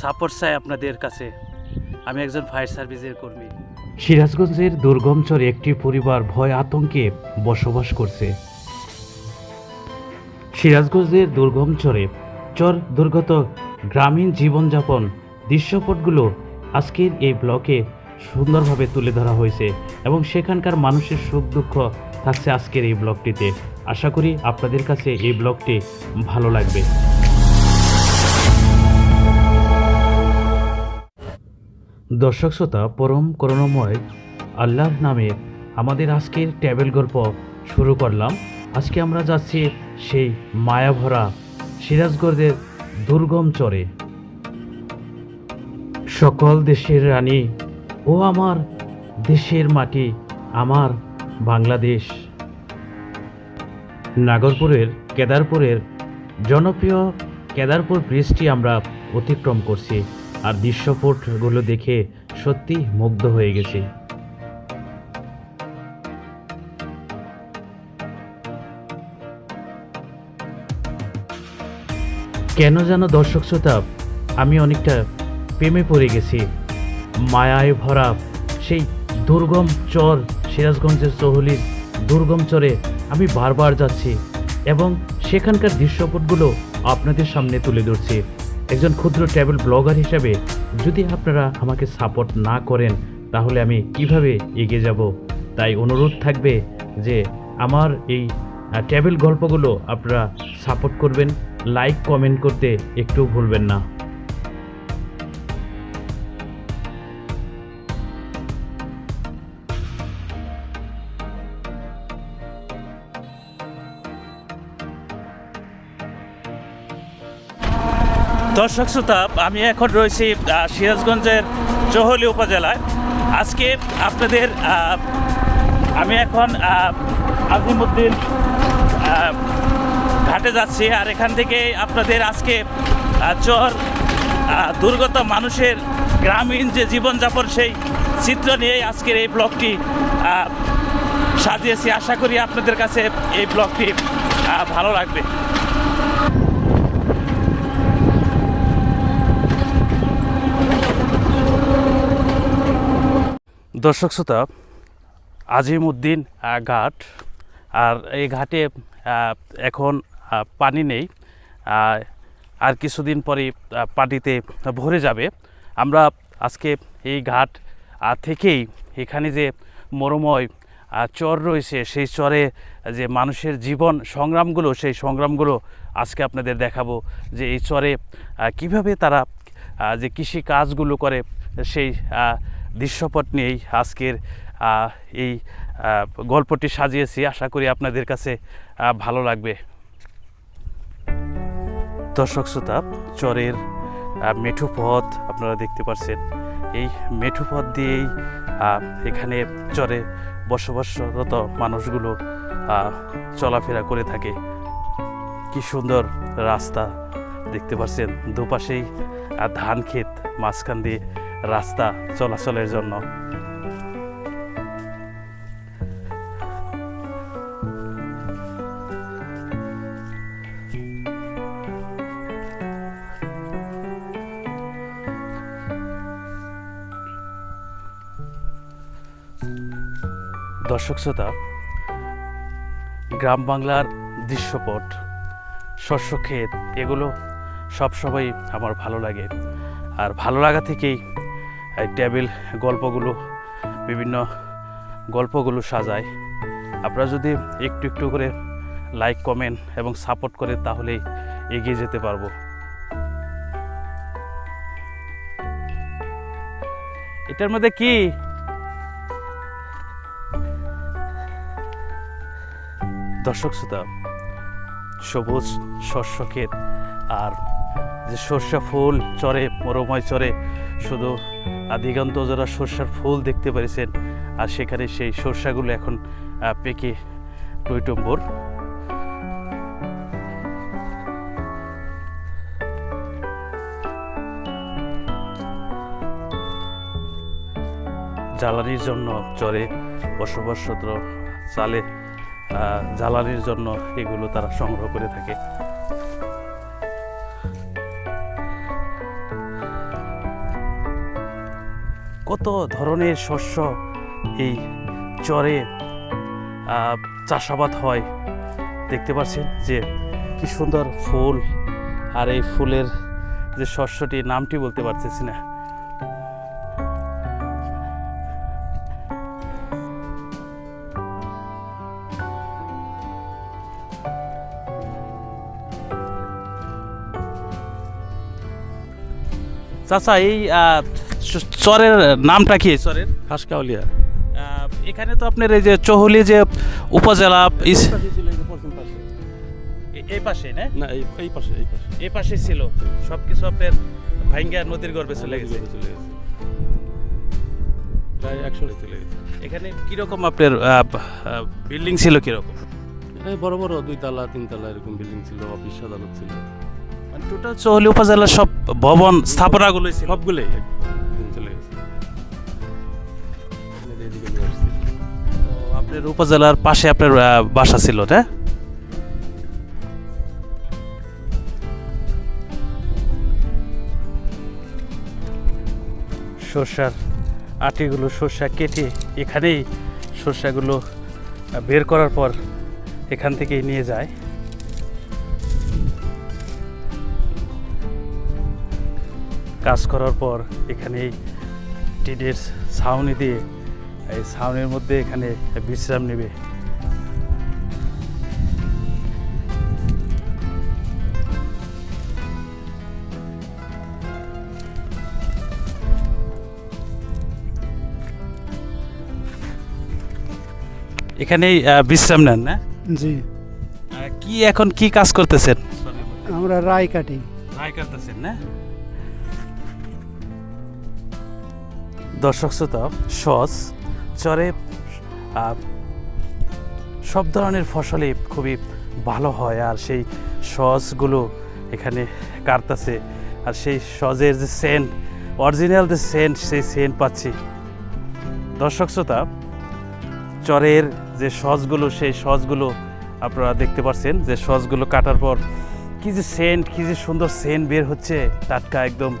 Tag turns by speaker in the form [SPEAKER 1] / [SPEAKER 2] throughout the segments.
[SPEAKER 1] Support চাই আপনাদের কাছে। আমি একজন ফায়ার সার্ভিসের কর্মী।
[SPEAKER 2] সিরাজগঞ্জের দুর্গম চরে একটি পরিবার ভয় আতঙ্কে বসবাস করছে। সিরাজগঞ্জের দুর্গম চরে দুর্গত গ্রামীণ জীবনযাপন দৃশ্যপটগুলো আজকের এই ব্লকে সুন্দরভাবে তুলে ধরা হয়েছে এবং সেখানকার মানুষের সুখ দুঃখ থাকছে আজকের এই ব্লগটিতে আশা করি আপনাদের কাছে এই ব্লগটি ভালো লাগবে। দর্শক শ্রোতা, পরম করুণাময় আল্লাহর নামে আমাদের আজকের ট্যাবেল গল্প শুরু করলাম। আজকে আমরা যাচ্ছি সেই মায়াভরা সিরাজগঞ্জের দুর্গম চরে। সকল দেশের রানী ও আমার দেশের মাটি, আমার বাংলাদেশ। নাগরপুরের কেদারপুরের জনপ্রিয় কেদারপুর ব্রিজটি আমরা অতিক্রম করছি। আর দৃশ্যপটগুলো দেখে সত্যি মুগ্ধ হয়ে গেছি। কেন যেন দর্শক শ্রোতা, আমি অনেকটা প্রেমে পড়ে গেছি। মায়ায় ভরা সেই দুর্গম চর, সিরাজগঞ্জের চহলির দুর্গম চরে আমি বারবার যাচ্ছি এবং সেখানকার দৃশ্যপটগুলো আপনাদের সামনে তুলে ধরছি। একজন ক্ষুদ্র ট্রাভেল ব্লগার হিসাবে যদি আপনারা আমাকে সাপোর্ট না করেন, তাহলে আমি কীভাবে এগিয়ে যাব? তাই অনুরোধ থাকবে যে আমার এই ট্রাভেল গল্পগুলো আপনারা সাপোর্ট করবেন লাইক কমেন্ট করতে একটু ভুলবেন না।
[SPEAKER 1] দর্শক শ্রোতা, আমি এখন রয়েছি সিরাজগঞ্জের চহলি উপজেলায়। আজকে আপনাদের আমি এখন আজিমুদ্দিন ঘাটে যাচ্ছি, আর এখান থেকে আপনাদের আজকে চর দুর্গত মানুষের গ্রামীণ যে জীবনযাপন, সেই চিত্র নিয়েই আজকের এই ব্লগটি সাজিয়েছি। আশা করি আপনাদের কাছে এই ব্লগটি ভালো লাগবে। দর্শক শ্রোতা আজিমউদ্দিন আহ, ঘাট আর এই ঘাটে এখন পানি নেই আর কিছুদিন পরে পানিতে ভরে যাবে। আমরা আজকে এই ঘাট থেকেই এখানে যে মরুময় চর রয়েছে সেই চরে যে মানুষের জীবন সংগ্রামগুলো সেই সংগ্রামগুলো আজকে আপনাদের দেখাবো যে এই চরে কীভাবে তারা যে কৃষি কাজগুলো করে, সেই দৃশ্যপট নিয়েই আজকের এই গল্পটি সাজিয়েছি। আশা করি আপনাদের কাছে ভালো লাগবে। দর্শক শ্রোতা, চরের মেঠো পথ আপনারা দেখতে পাচ্ছেন এই মেঠো পথ দিয়েই এখানে চরে বসবাসরত মানুষগুলো চলাফেরা করে থাকে। কি সুন্দর রাস্তা দেখতে পাচ্ছেন দুপাশেই আহ, ধান ক্ষেত মাঝখান দিয়ে রাস্তা চলাচলের জন্য। দর্শক শ্রোতা গ্রাম বাংলার দৃশ্যপট শস্য ক্ষেত এগুলো সবসময় আমার ভালো লাগে। আর ভালো লাগা থেকেই টেবিল গল্পগুলো, বিভিন্ন গল্পগুলো সাজায় আপনারা যদি একটু একটু করে লাইক কমেন্ট এবং সাপোর্ট করে তাহলেই এগিয়ে যেতে পারব। এটার মধ্যে কি? দর্শক শ্রোতা, সবুজ শস্য ক্ষেত আর যে সর্ষা ফুল চরে মরময় চরে শুধু দিগন্ত যারা সর্ষার ফুল দেখতে পেরেছেন, আর সেখানে সেই সর্ষাগুলো এখন পেকে টইটম্বর জ্বালানির জন্য চরে বসবাসরত চালে জ্বালানির জন্য এগুলো তারা সংগ্রহ করে থাকে। কত ধরনের শস্য এই চরে চাষাবাদ হয় দেখতে পাচ্ছেন যে কি সুন্দর ফুল আর এই ফুলের যে শস্যটি নামটি বলতে পারতেছি না। চাচা এই আহ, চরের নামটা কি চরের?
[SPEAKER 3] হাসকাউলিয়া
[SPEAKER 1] আহ, এখানে তো আপনার এই যে চহলি যে উপজেলা এই পাশে। না?
[SPEAKER 3] না এই পাশে এই পাশে।
[SPEAKER 1] এই পাশে ছিল। সবকিছু আপনার ভাঙ্গা নদীর গর্ভে চলে গেছে।
[SPEAKER 3] চলে গেছে। প্রায় একশো চলে গেছে।
[SPEAKER 1] এখানে কীরকম আপনার বিল্ডিং ছিল কীরকম?
[SPEAKER 3] বড় বড় দুই তালা তিন তালা এরকম বিল্ডিং ছিল অফিস আদালত ছিল।
[SPEAKER 1] মানে টোটাল চহলি উপজেলার সব ভবন স্থাপনাগুলোই ছিল।
[SPEAKER 3] সবগুলোই। চলে গেছে।
[SPEAKER 1] আপনার উপজেলার পাশে আপনার বাসা ছিল না সর্ষার আটিগুলো সর্ষা কেটে এখানেই সর্ষাগুলো বের করার পর এখান থেকেই নিয়ে যায়। কাজ করার পর এখানেই টিনের ছাউনি দিয়ে এই ছাউনির মধ্যে এখানে বিশ্রাম নেবে। এখানেই বিশ্রাম নেন না?
[SPEAKER 4] জি।
[SPEAKER 1] কি এখন কি কাজ করতেছেন?
[SPEAKER 4] আমরা রায় কাটি।
[SPEAKER 1] রায় কাটতেছেন না? দর্শক শ্রোতা, সস, চরে সব ধরনের ফসলই খুবই ভালো হয় আর সেই সসগুলো এখানে কাটতেছে। আর সেই সজের যে সেন্ট, অরিজিনাল যে সেন্ট, সেই সেন্ট পাচ্ছি। দর্শক শ্রোতা, চরের যে সসগুলো, সেই সসগুলো আপনারা দেখতে পাচ্ছেন যে সসগুলো কাটার পর কী যে সেন্ট, কী যে সুন্দর সেন্ট বের হচ্ছে, টাটকা একদম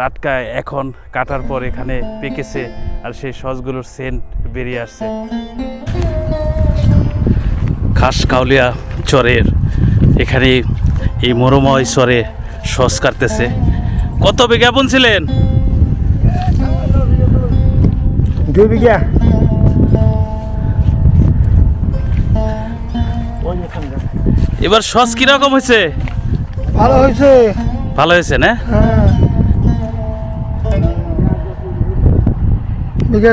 [SPEAKER 1] টাটকা এখন কাটার পর এখানে পেকেছে আর সেই সসগুলোর সেন্ট বেরিয়ে আসছে। খাস কাউলিয়া চরের এখানে এই মরুময় চরে সস কাটতেছে। কত বিজ্ঞাপন ছিলেন
[SPEAKER 4] দুই বিঘা।
[SPEAKER 1] এবার সস কীরকম হয়েছে?
[SPEAKER 4] ভালো হয়েছে।
[SPEAKER 1] ভালো হয়েছে না?
[SPEAKER 4] বিঘা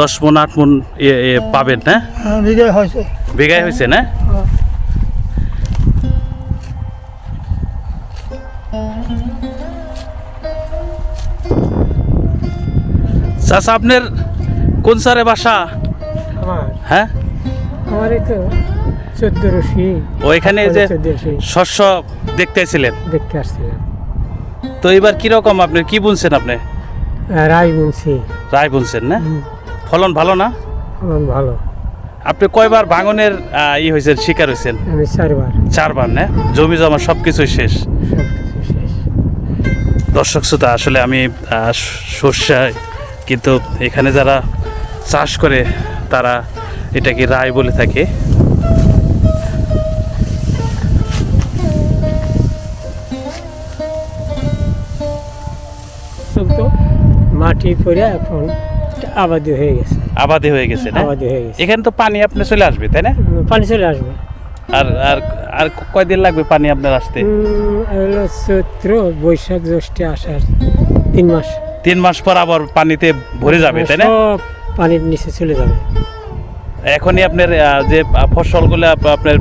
[SPEAKER 1] দশ মন আট মন পাবেন না
[SPEAKER 4] বিঘা হয়েছে।
[SPEAKER 1] বিঘায় হয়েছে না?
[SPEAKER 4] হ্যাঁ।
[SPEAKER 1] চাচা আপনার কোন সারে বাসা? হ্যাঁ?
[SPEAKER 5] আমার তো চোদ্দ রশি।
[SPEAKER 1] ওইখানে যে
[SPEAKER 5] চোদ্দ রশি।
[SPEAKER 1] শস্য দেখতেছিলেন
[SPEAKER 5] দেখতে আসছিলাম।
[SPEAKER 1] তো এবার কীরকম আপনি? কি বুনছেন আপনি?
[SPEAKER 5] রায় বুনছি
[SPEAKER 1] রায় বুনছেন না? ফলন ভালো না?
[SPEAKER 5] ফলন ভালো।
[SPEAKER 1] আপনি কয়বার ভাঙনের ই হয়েছেন শিকার হয়েছেন?
[SPEAKER 5] আমি চারবার।
[SPEAKER 1] চারবার না? জমি জমা সব কিছুই শেষ। দর্শক শ্রোতা আসলে আমি আহ, সর্ষায় কিন্তু এখানে যারা চাষ করে তারা এটাকে রায় বলে থাকে?
[SPEAKER 5] মাটি পরে এখন আবাদি হয়ে গেছে।
[SPEAKER 1] আবাদি হয়ে গেছে না?
[SPEAKER 5] আবাদি হয়ে গেছে।
[SPEAKER 1] এখানে তো পানি আপনি চলে আসবে তাই না?
[SPEAKER 5] পানি চলে আসবে।
[SPEAKER 1] আর আর আর কয়দিন লাগবে পানি আপনার আসতে?
[SPEAKER 5] চৈত্র বৈশাখ জ্যৈষ্ঠে আসার তিন মাস।
[SPEAKER 1] তিন মাস পর আবার পানিতে ভরে যাবে তাই না?
[SPEAKER 5] পানির নিচে চলে যাবে।
[SPEAKER 1] এখনই আপনার যে ফসলগুলো আপনার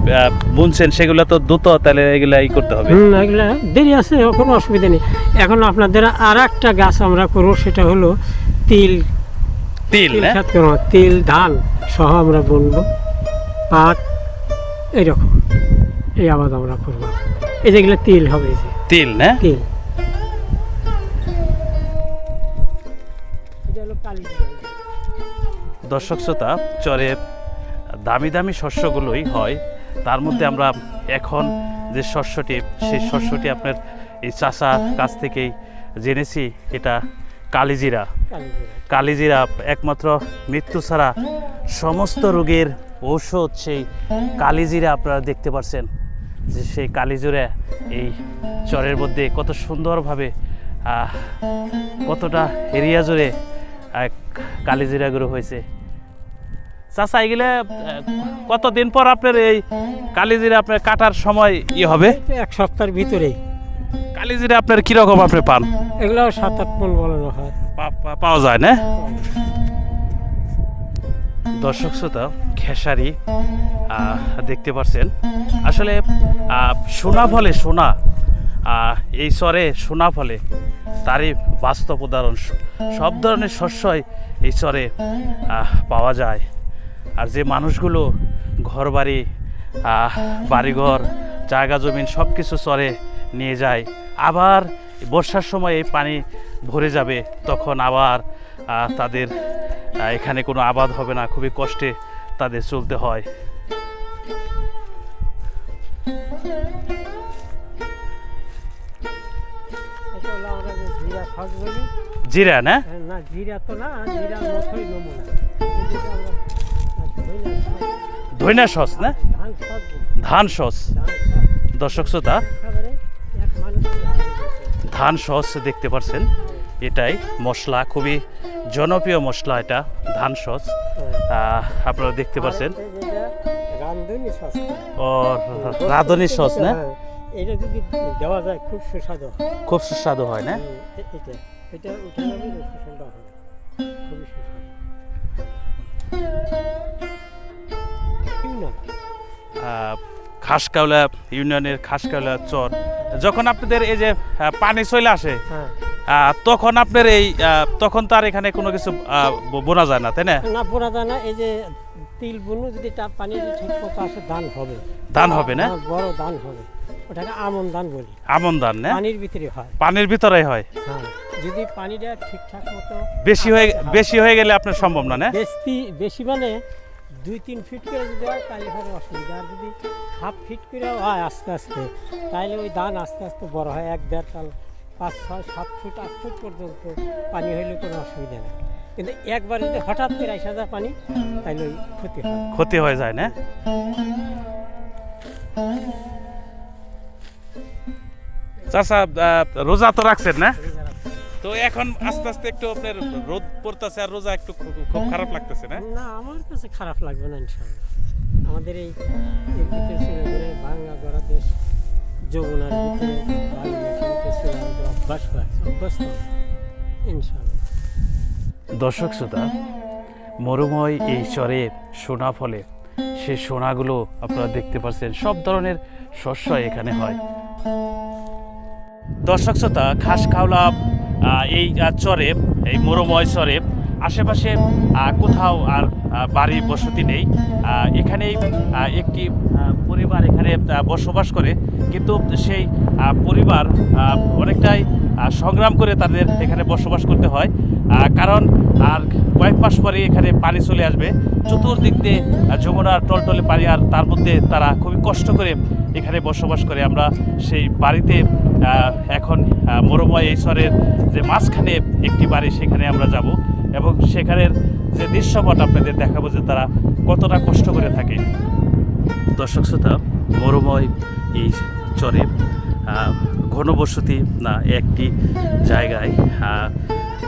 [SPEAKER 1] বুনছেন সেগুলো তো দ্রুত তাহলে এগুলা ই করতে হবে।
[SPEAKER 5] এগুলা দেরি আছে কোনো অসুবিধা নেই। এখন আপনাদের আর একটা গাছ আমরা করব সেটা হলো তিল।
[SPEAKER 1] তিল
[SPEAKER 5] করব তিল ধান সহ আমরা বুনবো। পাট এইরকম। এই আবাদ আমরা করব। এই যেগুলো তিল হবে
[SPEAKER 1] তিল না
[SPEAKER 5] তিল।
[SPEAKER 1] দর্শক শ্রোতা, চরে দামি দামি শস্যগুলোই হয়। তার মধ্যে আমরা এখন যে শস্যটি, সেই শস্যটি আপনার এই চাষার কাছ থেকেই জেনেছি, এটা কালিজিরা। কালিজিরা একমাত্র মৃত্যু ছাড়া সমস্ত রোগের ঔষধ সেই কালিজিরা আপনারা দেখতে পাচ্ছেন যে সেই কালিজিরা এই চরের মধ্যে কত সুন্দরভাবে কতটা এরিয়া জুড়ে কালিজিরাগুলো হয়েছে। চাষা এগুলো কতদিন পর আপনার এই কালিজিরা আপনার কাটার সময় ই হবে?
[SPEAKER 5] এক সপ্তাহের ভিতরেই।
[SPEAKER 1] কালিজিরা আপনার কীরকম আপনি পান?
[SPEAKER 5] এগুলো সাত আট মন বলানো হয়
[SPEAKER 1] পাওয়া যায় না? দর্শক শ্রোতা খেসারি দেখতে পাচ্ছেন আসলে সোনা ফলে সোনা এই স্বরে সোনা ফলে তারই বাস্তব উদাহরণ। সব ধরনের শস্যই এই স্বরে পাওয়া যায়। আর যে মানুষগুলো ঘর বাড়ি বাড়িঘর জায়গা জমিন সব কিছু চরে নিয়ে যায়, আবার বর্ষার সময় এই পানি ভরে যাবে, তখন আবার তাদের এখানে কোনো আবাদ হবে না, খুবই কষ্টে তাদের চলতে হয়।
[SPEAKER 5] জিরা
[SPEAKER 1] জিরা না,
[SPEAKER 5] জিরা তো না মতোই নমুনা। ধইনা
[SPEAKER 1] সস না?
[SPEAKER 5] ধান
[SPEAKER 1] সস দর্শক শ্রোতা। ধান সস দেখতে পাচ্ছেন এটাই মশলা খুবই জনপ্রিয় মশলা এটা ধান সস আপনারা দেখতে পাচ্ছেন ও রাঁধুনি সস না?
[SPEAKER 5] এটা যদি দেওয়া যায় খুব সুস্বাদু হয়।
[SPEAKER 1] খুব সুস্বাদু হয় না?
[SPEAKER 5] এটা এটা সুস্বাদু খুবই
[SPEAKER 1] খাসকাউলা ইউনিয়নের খাসকাউলা চর। যখন আপনাদের এই যে পানি চলে আসে
[SPEAKER 5] হ্যাঁ।
[SPEAKER 1] আহ, তখন আপনার এই তখন তো আর এখানে কোনো কিছু বোনা যায় না তাই না?
[SPEAKER 5] না পোড়া দানা এই যে তিল বুনু যদি পানি ঠিক মতো আসে ধান হবে।
[SPEAKER 1] ধান হবে না?
[SPEAKER 5] হ্যাঁ, বড় ধান হবে। ওটাকে আমন ধান বলি।
[SPEAKER 1] আমন ধান না?
[SPEAKER 5] পানির ভিতরে হয়।
[SPEAKER 1] পানির ভিতরে হয়।
[SPEAKER 5] হ্যাঁ যদি পানিটা ঠিকঠাক মতো
[SPEAKER 1] বেশি হয়ে বেশি হয়ে গেলে আপনার সম্ভব না না?
[SPEAKER 5] বেশি বেশি মানে দুই তিন ফিট করে যদি হয় তাহলে হবে অসুবিধা। আর যদি হাফ ফিট করে হয় আস্তে আস্তে তাহলে ওই ধান আস্তে আস্তে বড় হয়। এক দেড় তাল পাঁচ ছয় সাত ফুট আট ফুট পর্যন্ত পানি হইলে কোনো অসুবিধা নেই। কিন্তু একবার যদি হঠাৎ করে আসা যায় পানি তাহলে ওই ক্ষতি হয়।
[SPEAKER 1] ক্ষতি হয়ে যায় না? চাচা রোজা তো রাখছেন না? তো এখন আস্তে আস্তে একটু আপনার রোদ পড়তেছে আর রোজা একটু খুব খুব খারাপ লাগতেছে না?
[SPEAKER 5] না আমার কাছে খারাপ লাগবে না ইনশাল্লাহ আমাদের এই বাংলা গড়া দেশ আমাদের অভ্যাস অভ্যস্ত
[SPEAKER 1] দর্শক শ্রোতা মরুময় এই চরে সোনা ফলে সে সোনাগুলো আপনারা দেখতে পাচ্ছেন সব ধরনের শস্য এখানে হয়। দর্শক শ্রোতা, খাস খাওলা এই চরে, এই মরুময় চরে, আশেপাশে কোথাও আর বাড়ি বসতি নেই। এখানেই একটি পরিবার এখানে বসবাস করে। কিন্তু সেই পরিবার অনেকটাই সংগ্রাম করে তাদের এখানে বসবাস করতে হয়। কারণ, আর কয়েক মাস পরে এখানে পানি চলে আসবে। চতুর্দিক দিয়ে যমুনার টলটলে পানি, আর তার মধ্যে তারা খুবই কষ্ট করে এখানে বসবাস করে। আমরা সেই বাড়িতে এখন মরুময় এই শহরের যে মাঝখানে একটি বাড়ি, সেখানে আমরা যাব এবং সেখানের যে দৃশ্যপট আপনাদের দেখাবো যে তারা কতটা কষ্ট করে থাকে। দর্শক শ্রোতা, মরুময় এই চরে ঘনবসতি, না একটি জায়গায়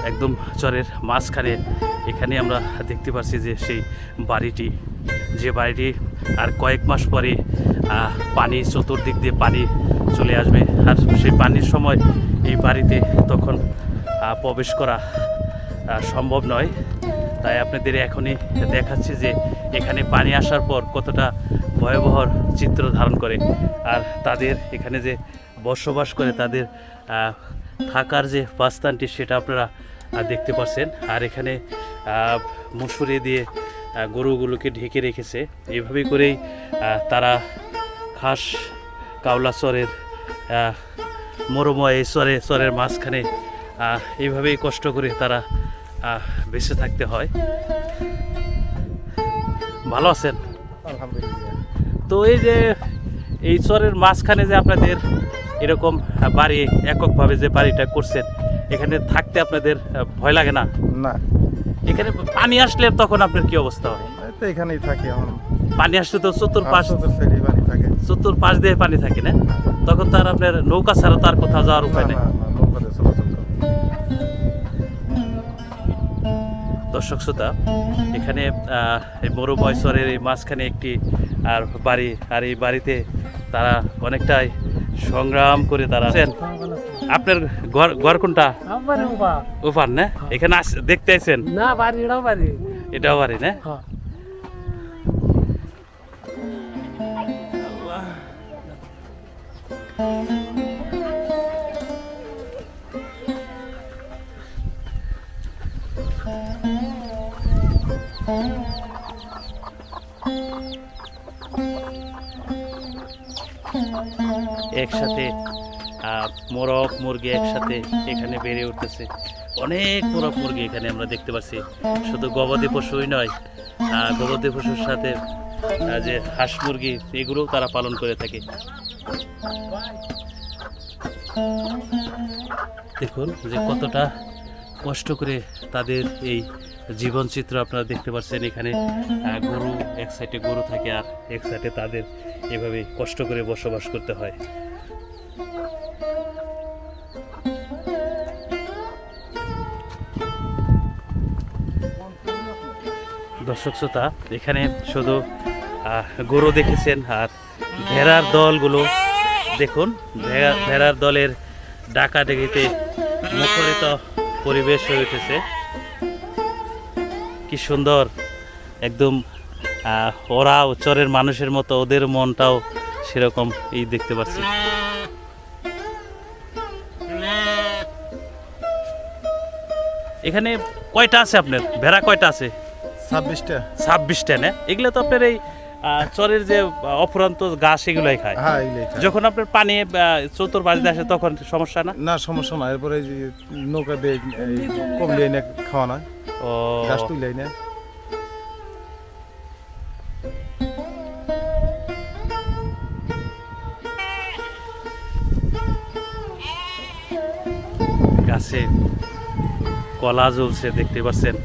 [SPEAKER 1] একদম চরের মাঝখানে এখানে আমরা দেখতে পাচ্ছি যে সেই বাড়িটি। যে বাড়িটি আর কয়েক মাস পরে পানি চতুর্দিক দিয়ে পানি চলে আসবে। আর সেই পানির সময় এই বাড়িতে তখন প্রবেশ করা সম্ভব নয়। তাই আপনাদের এখনই দেখাচ্ছি যে এখানে পানি আসার পর কতটা ভয়াবহ চিত্র ধারণ করে। আর তাদের এখানে যে বসবাস করে তাদের থাকার যে বাসস্থানটি সেটা আপনারা দেখতে পাচ্ছেন। আর এখানে মুসুরি দিয়ে গরুগুলোকে ঢেকে রেখেছে। এভাবে করেই তারা খাস কাউলা চরের মরুময় এই চরে চরের মাঝখানে এইভাবেই কষ্ট করে তারা বেঁচে থাকতে হয়। ভালো আছেন?
[SPEAKER 3] আলহামদুলিল্লাহ।
[SPEAKER 1] তো এই যে এই চরের মাঝখানে যে আপনাদের এরকম বাড়ি এককভাবে যে বাড়িটা করছেন এখানে থাকতে আপনাদের ভয় লাগে না?
[SPEAKER 6] না।
[SPEAKER 1] এখানে পানি আসলে তখন আপনার কি অবস্থা হয়
[SPEAKER 6] তো এখানেই থাকি এখন।
[SPEAKER 1] পানি আসলে তো
[SPEAKER 6] তো সেরি বাড়ি থাকে।
[SPEAKER 1] চতুর্পাশ দিয়ে পানি থাকে না? তখন তার আপনার নৌকা ছাড়া তার কোথাও যাওয়ার উপায় নেই। দর্শক শ্রোতা এখানে এই বড় বয়সরের এই মাঝখানে একটি আর বাড়ি আর এই বাড়িতে তারা অনেকটাই সংগ্রাম করে তারা আছেন। আপনার ঘর ঘর কোনটা? ওপার না? এখানে আস- দেখতে আছেন?
[SPEAKER 5] না বাড়ি এটাও বাড়ি।
[SPEAKER 1] এটাও বাড়ি না?
[SPEAKER 5] হ্যাঁ।
[SPEAKER 1] একসাথে মোরগ, মুরগি একসাথে এখানে বেড়ে উঠতেছে। অনেক মোরগ, মুরগি এখানে আমরা দেখতে পাচ্ছি। শুধু গবাদি পশুই নয় গবাদি পশুর সাথে যে হাঁস, মুরগি, এগুলোও তারা পালন করে থাকে। দেখুন যে কতটা কষ্ট করে তাদের এই জীবনচিত্র আপনারা দেখতে পাচ্ছেন এখানে। গরু, এক সাইডে গরু থাকে আর এক সাইডে তাদের এভাবে কষ্ট করে বসবাস করতে হয়। দর্শক শ্রোতা, এখানে শুধু গরু দেখেছেন আর ভেড়ার দলগুলো। দেখুন ভেড়ার দলের ডাকা ডেকিতে মুখরিত পরিবেশ হয়ে উঠেছে। কি সুন্দর, একদম ওরাও চরের মানুষের মতো, ওদের মনটাও সেরকম এই দেখতে পাচ্ছি। এখানে কয়টা আছে আপনার? ভেড়া কয়টা আছে?
[SPEAKER 6] ছাব্বিশটা।
[SPEAKER 1] ছাব্বিশটা না? এগুলো তো আপনার এই চরের যে অফুরন্ত ঘাস এগুলোই খায়।
[SPEAKER 6] হ্যাঁ এগুলোই খায়।
[SPEAKER 1] যখন আপনার পানি চতুর বাড়িতে আসে তখন সমস্যা না?
[SPEAKER 6] না সমস্যা না। এরপরে নৌকা কমলে খাওয়া না।
[SPEAKER 1] ও।
[SPEAKER 6] গাছ তুলে এনে
[SPEAKER 1] গাছে কলা জ্বলছে দেখতে পাচ্ছেন?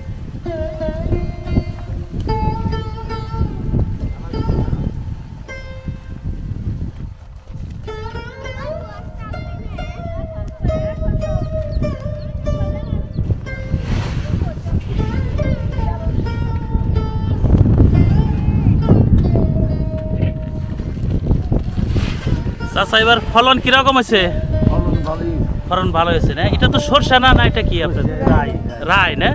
[SPEAKER 1] চাচা এবার ফলন কীরকম আছে ফলন ভালো হয়েছে না? এটা তো সরষা না না এটা কি আপনার? রায় না?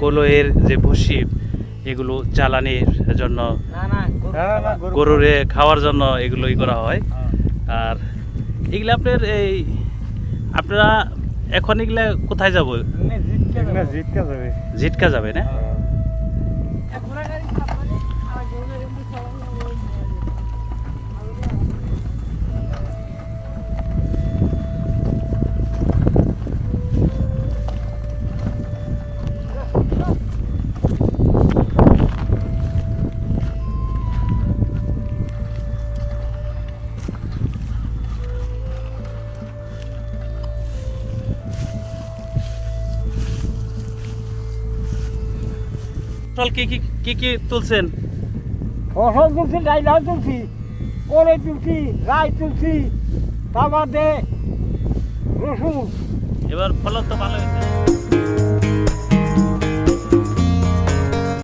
[SPEAKER 1] কলয়ের যে ভুসি এগুলো জ্বালানির জন্য গরুরে খাওয়ার জন্য এগুলো ই করা হয়। আর এগুলো আপনার এই আপনারা এখন এগুলা কোথায় যাব? জিটকা যাবে। না? ফসল কি কি কি কি তুলছেন?
[SPEAKER 5] ফসল তুলছি ডাইলাও তুলছি করে তুলছি রাই তুলছি তারপর বাদে রসুন।
[SPEAKER 1] এবার ফলন তো ভালো হয়েছে।